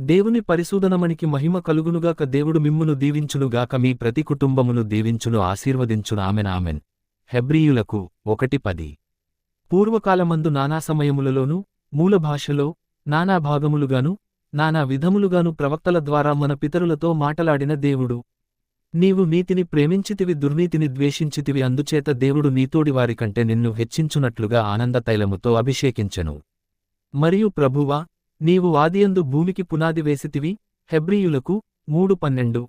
దేవుని పరిశోధనమనికి మహిమ కలుగునుగాక దేవుడు మిమ్మును దీవించునుగాక మీ ప్రతి కుటుంబమును దీవించును ఆశీర్వదించును. Amen amen. హెబ్రీయులకు ఒకటి పది. పూర్వకాలమందు నానా సమయములలోనూ మూలభాషలో నానా భాగములుగాను నానా విధములుగాను ప్రవక్తల ద్వారా మన పితరులతో మాటలాడిన దేవుడు. నీవు నీతిని ప్రేమించితివి దుర్నీతిని ద్వేషించితివి అందుచేత దేవుడు నీతోడి వారికంటే నిన్ను హెచ్చించునట్లుగా ఆనందతైలముతో అభిషేకించెను. మరియు ప్రభువా నీవు ఆదియందు భూమికి పునాది వేసితివి హెబ్రీయులకు మూడు పన్నెండు.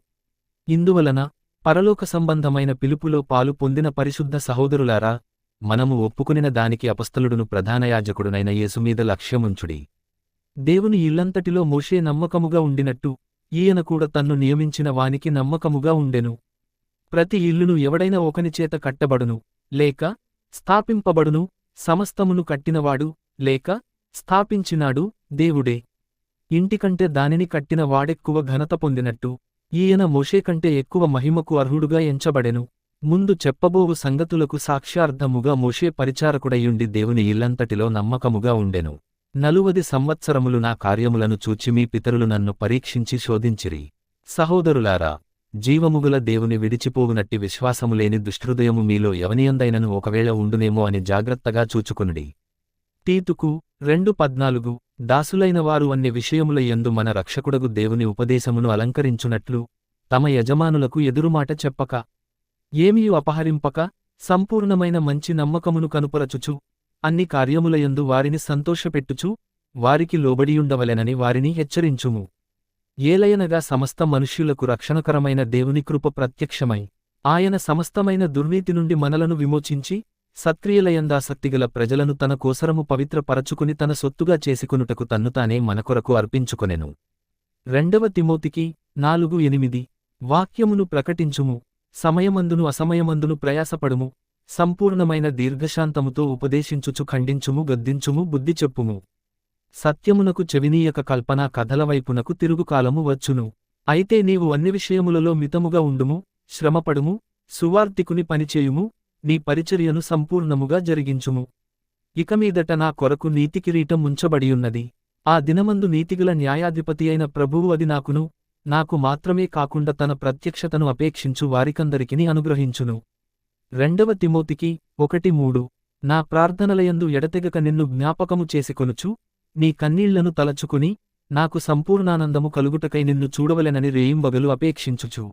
ఇందువలన పరలోక సంబంధమైన పిలుపులో పాలు పొందిన పరిశుద్ధ సహోదరులారా మనము ఒప్పుకునిన దానికి అపస్థలుడును ప్రధానయాజకుడునైన యేసుమీద లక్ష్యముంచుడి. దేవుని ఇల్లంతటిలో మోషే నమ్మకముగా ఉండినట్టు ఈయన కూడా తన్ను నియమించిన వానికి నమ్మకముగా ఉండెను. ప్రతి ఇల్లును ఎవడైనా ఒకనిచేత కట్టబడును లేక స్థాపింపబడును సమస్తమును కట్టినవాడు లేక స్థాపించినాడు దేవుడే ఇంటికంటే దానిని కట్టిన వాడెక్కువ ఘనత పొందినట్టు ఈయన మోషే కంటే ఎక్కువ మహిమకు అర్హుడుగా ఎంచబడెను. ముందు చెప్పబోవు సంగతులకు సాక్ష్యార్థముగా మోషే పరిచారకుడయుండి దేవుని ఇల్లంతటిలో నమ్మకముగా ఉండెను. నలువది సంవత్సరములు నా కార్యములను చూచి మీ పితరులు నన్ను పరీక్షించి శోధించిరి. సహోదరులారా జీవముగుల దేవుని విడిచిపోవునట్టి విశ్వాసములేని దుష్హృదయము మీలో ఎవనియందైనను ఒకవేళ ఉండునేమో అని జాగ్రత్తగా చూచుకునుడి. తీతుకు రెండు పద్నాలుగు దాసులైన వారు అన్ని విషయముల యందు మన రక్షకుడగు దేవుని ఉపదేశమును అలంకరించునట్లు తమ యజమానులకు ఎదురుమాట చెప్పక ఏమీయు అపహరింపక సంపూర్ణమైన మంచి నమ్మకమును కనుపరచుచు అన్ని కార్యములయందు వారిని సంతోషపెట్టుచు వారికి లోబడియుండవలెనని వారిని హెచ్చరించుము. ఏలయనగా సమస్త మనుష్యులకు రక్షణకరమైన దేవుని కృప ప్రత్యక్షమై ఆయన సమస్తమైన దుర్నీతి నుండి మనలను విమోచించి సత్క్రియలయందాసక్తిగల ప్రజలను తన కోసరము పవిత్రపరచుకుని తన సొత్తుగా చేసుకునుటకు తన్నుతానే మనకొరకు అర్పించుకొనెను. రెండవ తిమోతికి నాలుగు ఎనిమిది. వాక్యమును ప్రకటించుము సమయమందును అసమయమందును ప్రయాసపడుము సంపూర్ణమైన దీర్ఘశాంతముతో ఉపదేశించుచు ఖండించుము గద్దించుము బుద్ధి చెప్పుము. సత్యమునకు చెవినీయక కల్పన కథలవైపునకు తిరుగుకాలము వచ్చును. అయితే నీవు అన్ని విషయములలో మితముగా ఉండుము శ్రమపడుము సువార్తికుని పనిచేయుము నీ పరిచర్యను సంపూర్ణముగా జరిగించుము. ఇకమీదట నా కొరకు నీతికిరీటం ఉంచబడియున్నది. ఆ దినమందు నీతిగల న్యాయాధిపతి అయిన ప్రభువు అది నాకును నాకు మాత్రమే కాకుండా తన ప్రత్యక్షతను అపేక్షించు వారికందరికిని అనుగ్రహించును. రెండవ తిమోతికి ఒకటి మూడు. నా ప్రార్థనలయందు ఎడతెగక నిన్ను జ్ఞాపకము చేసుకొనుచు నీ కన్నీళ్ళను తలచుకుని నాకు సంపూర్ణానందము కలుగుటకై నిన్ను చూడవలెనని రేయింబగలు అపేక్షించుచు.